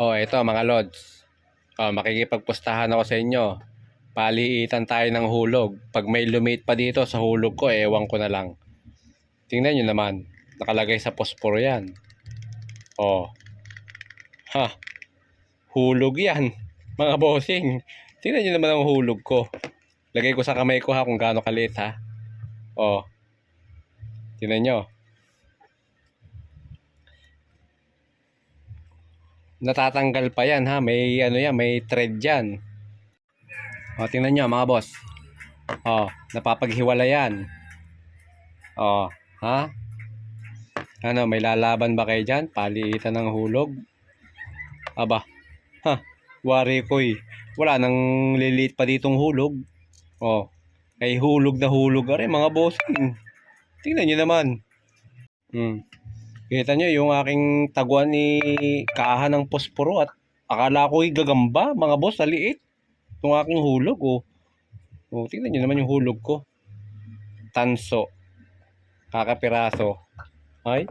Oh, ito mga lods. Oh, makikipagpustahan ako sa inyo. Paliitan tayo ng hulog. Pag may lumate pa dito sa hulog ko, ewan ko na lang. Tingnan nyo naman. Nakalagay sa posporo yan. Oh. Ha. Hulog yan. Mga bossing. Tingnan nyo naman ang hulog ko. Lagay ko sa kamay ko ha kung gaano kalit ha. Oh. Tingnan nyo. Natatanggal pa yan ha. May ano yan, may thread yan. O, tingnan nyo mga boss. O, napapaghiwala yan. O, ha? Ano, may lalaban ba kayo dyan? Paliitan ng hulog? Aba, ha, wari ko eh. Wala nang lilit pa ditong hulog. O, ay hulog na hulog ka mga bossing. Tingnan nyo naman. Hmm. Kita nyo yung aking taguan ni kaahan ng posporo at akala ko'y gagamba, mga boss, sa liit. Itong aking hulog, oh. Oh, tingnan nyo naman yung hulog ko. Tanso. Kakapiraso. Ay,